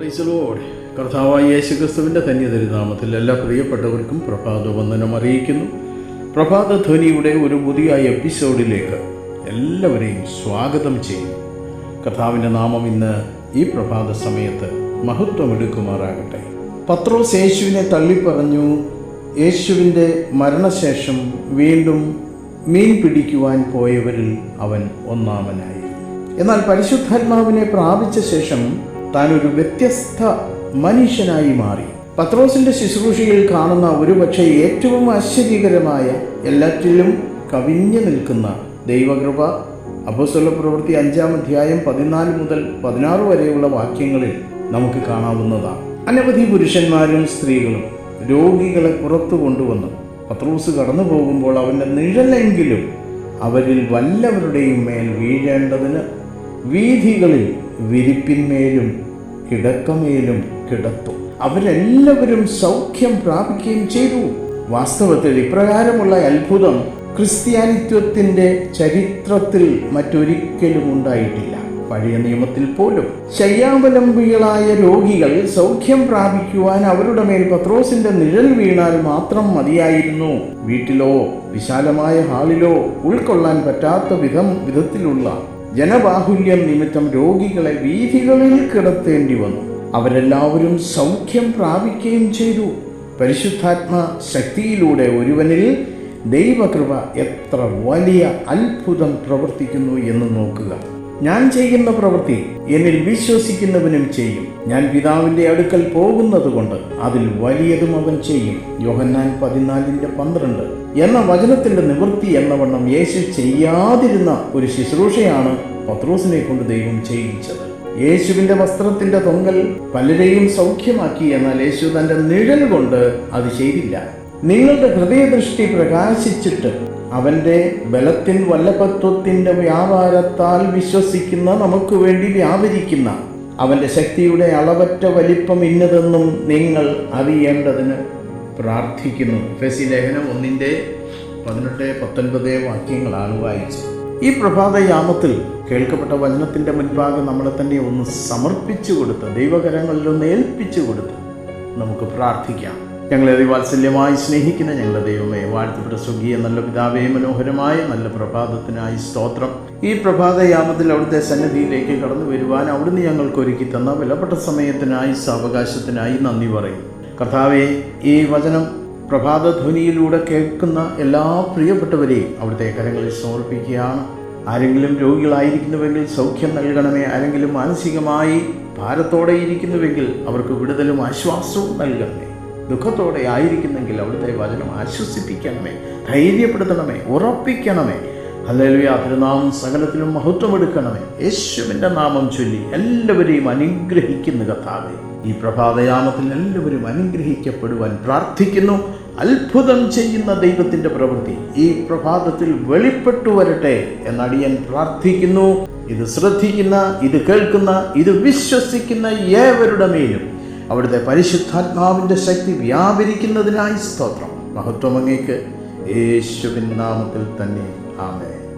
പ്രൈസലോട് കർത്താവായ യേശു ക്രിസ്തുവിന്റെ ധന്യതരുനാമത്തിൽ എല്ലാ പ്രിയപ്പെട്ടവർക്കും പ്രഭാത വന്ദനം അറിയിക്കുന്നു. പ്രഭാത ധ്വനിയുടെ ഒരു പുതിയ എപ്പിസോഡിലേക്ക് എല്ലാവരെയും സ്വാഗതം ചെയ്യുന്നു. കർത്താവിന്റെ നാമം ഇന്ന് ഈ പ്രഭാത സമയത്ത് മഹത്വമെടുക്കുമാറാകട്ടെ. പത്രോസ് യേശുവിനെ തള്ളിപ്പറഞ്ഞു യേശുവിന്റെ മരണശേഷം വീണ്ടും മീൻ പിടിക്കുവാൻ പോയവരിൽ അവൻ ഒന്നാമനായി. എന്നാൽ പരിശുദ്ധാത്മാവിനെ പ്രാപിച്ച ശേഷം താൻ ഒരു വ്യത്യസ്ത മനുഷ്യനായി മാറി. പത്രോസിന്റെ ശുശ്രൂഷയിൽ കാണുന്ന ഒരുപക്ഷെ ഏറ്റവും ആശ്ചര്യകരമായ എല്ലാറ്റിലും കവിഞ്ഞു നിൽക്കുന്ന ദൈവകൃപ അപസ്വല പ്രവൃത്തി അഞ്ചാം അധ്യായം പതിനാല് മുതൽ പതിനാറ് വരെയുള്ള വാക്യങ്ങളിൽ നമുക്ക് കാണാവുന്നതാണ്. അനവധി പുരുഷന്മാരും സ്ത്രീകളും രോഗികളെ പുറത്തു കൊണ്ടുവന്നു. പത്രോസ് കടന്നു പോകുമ്പോൾ അവന്റെ നിഴലെങ്കിലും അവരിൽ വല്ലവരുടെയും മേൽ വീഴേണ്ടതിന് വീഥികളിൽ വിരിപ്പിന്മേലും കിടക്കമേലും കിടത്തും. അവരെല്ലാവരും സൗഖ്യം പ്രാപിക്കുകയും ചെയ്തു. വാസ്തവത്തിൽ ഇപ്രകാരമുള്ള അത്ഭുതം ക്രിസ്ത്യാനിത്വത്തിന്റെ ചരിത്രത്തിൽ മറ്റൊരിക്കലും ഉണ്ടായിട്ടില്ല. പഴയ നിയമത്തിൽ പോലും ശയ്യാവലംബികളായ രോഗികൾ സൗഖ്യം പ്രാപിക്കുവാൻ അവരുടെ മേൽ പത്രോസിന്റെ നിഴൽ വീണാൽ മാത്രം മതിയായിരുന്നു. വീട്ടിലോ വിശാലമായ ഹാളിലോ ഉൾക്കൊള്ളാൻ പറ്റാത്ത വിധം വിധത്തിലുള്ള ജനബാഹുല്യം നിമിത്തം രോഗികളെ വീഥികളിൽ കിടത്തേണ്ടി വന്നു. അവരെല്ലാവരും സൗഖ്യം പ്രാപിക്കുകയും ചെയ്തു. പരിശുദ്ധാത്മ ശക്തിയിലൂടെ ഒരുവനിൽ ദൈവകൃപ എത്ര വലിയ അത്ഭുതം പ്രവർത്തിക്കുന്നു എന്ന് നോക്കുക. ഞാൻ ചെയ്യുന്ന പ്രവൃത്തി എന്നിൽ വിശ്വസിക്കുന്നവനും ചെയ്യും. ഞാൻ പിതാവിന്റെ അടുക്കൽ പോകുന്നത് കൊണ്ട് അതിൽ വലിയതും അവൻ ചെയ്യും. യോഹന്നാൻ പതിനാലിന്റെ പന്ത്രണ്ട്. എന്ന വചനത്തിന്റെ നിവൃത്തി എന്ന വണ്ണം യേശു ചെയ്യാതിരുന്ന ഒരു ശുശ്രൂഷയാണ് പത്രോസിനെ കൊണ്ട് ദൈവം ചെയ്യിച്ചത്. യേശുവിന്റെ വസ്ത്രത്തിന്റെ തൊങ്കൽ പലരെയും സൗഖ്യമാക്കി എന്നാൽ യേശു തന്റെ നിഴൽ കൊണ്ട് അത് ചെയ്തില്ല. നിങ്ങളുടെ ഹൃദയദൃഷ്ടി പ്രകാശിച്ചിട്ട് അവന്റെ ബലത്തിൻ വല്ലഭത്വത്തിന്റെ വ്യാപാരത്താൽ വിശ്വസിക്കുന്ന നമുക്ക് വേണ്ടി വ്യാപരിക്കുന്ന അവന്റെ ശക്തിയുടെ അളവറ്റ വലിപ്പം ഇന്നതെന്നും നിങ്ങൾ അറിയേണ്ടതിന് പ്രാർത്ഥിക്കുന്നു. ഫെസി ലേഖനം ഒന്നിന്റെ പതിനെട്ട് പത്തൊൻപത് വാക്യങ്ങളാണ് വായിച്ചത്. ഈ പ്രഭാതയാമത്തിൽ കേൾക്കപ്പെട്ട വചനത്തിന്റെ മുൻഭാഗം നമ്മളെ തന്നെ ഒന്ന് സമർപ്പിച്ചു കൊടുത്ത് ദൈവകരങ്ങളിലൊന്ന് ഏൽപ്പിച്ചു കൊടുത്ത് നമുക്ക് പ്രാർത്ഥിക്കാം. ഞങ്ങളെ അതിവാത്സല്യമായി സ്നേഹിക്കുന്ന ഞങ്ങളുടെ ദൈവമേ വാഴ്ത്തപ്പെട്ട സ്വർഗീയ നല്ല പിതാവേ മനോഹരമായ നല്ല പ്രഭാതത്തിനായി സ്തോത്രം. ഈ പ്രഭാതയാമത്തിൽ അവിടുത്തെ സന്നിധിയിലേക്ക് കടന്നു വരുവാൻ അവിടുന്ന് ഞങ്ങൾക്ക് ഒരുക്കി തന്ന വിലപ്പെട്ട സമയത്തിനായി സാവകാശത്തിനായി നന്ദി പറയും. കർത്താവെ ഈ വചനം പ്രഭാതധ്വനിയിലൂടെ കേൾക്കുന്ന എല്ലാ പ്രിയപ്പെട്ടവരെയും അവിടുത്തെ കരങ്ങളിൽ സമർപ്പിക്കുകയാണ്. ആരെങ്കിലും രോഗികളായിരിക്കുന്നുവെങ്കിൽ സൗഖ്യം നൽകണമേ. ആരെങ്കിലും മാനസികമായി ഭാരത്തോടെ ഇരിക്കുന്നുവെങ്കിൽ അവർക്ക് വിടുതലും ആശ്വാസവും നൽകണമേ. ദുഃഖത്തോടെ ആയിരിക്കുന്നെങ്കിൽ അവിടുത്തെ വചനം ആശ്വസിപ്പിക്കണമേ ധൈര്യപ്പെടുത്തണമേ ഉറപ്പിക്കണമേ. അല്ലേലുയ തിരുനാമം സകലത്തിലും മഹത്വമെടുക്കണമേ യേശുവിന്റെ നാമം ചൊല്ലി എല്ലാവരെയും അനുഗ്രഹിക്കുന്ന കഥാവേ ഈ പ്രഭാതയാമത്തിൽ എല്ലാവരും അനുഗ്രഹിക്കപ്പെടുവാൻ പ്രാർത്ഥിക്കുന്നു. അത്ഭുതം ചെയ്യുന്ന ദൈവത്തിന്റെ പ്രവൃത്തി ഈ പ്രഭാതത്തിൽ വെളിപ്പെട്ടു വരട്ടെ എന്നടിയൻ പ്രാർത്ഥിക്കുന്നു. ഇത് ശ്രദ്ധിക്കുന്ന ഇത് കേൾക്കുന്ന ഇത് വിശ്വസിക്കുന്ന ഏവരുടെ മേലും അവിടുത്തെ പരിശുദ്ധാത്മാവിന്റെ ശക്തി വ്യാപരിക്കുന്നതിനായി സ്തോത്രം. മഹത്വം അങ്ങേക്ക്. യേശുവിൻ നാമത്തിൽ തന്നെ. ആമേ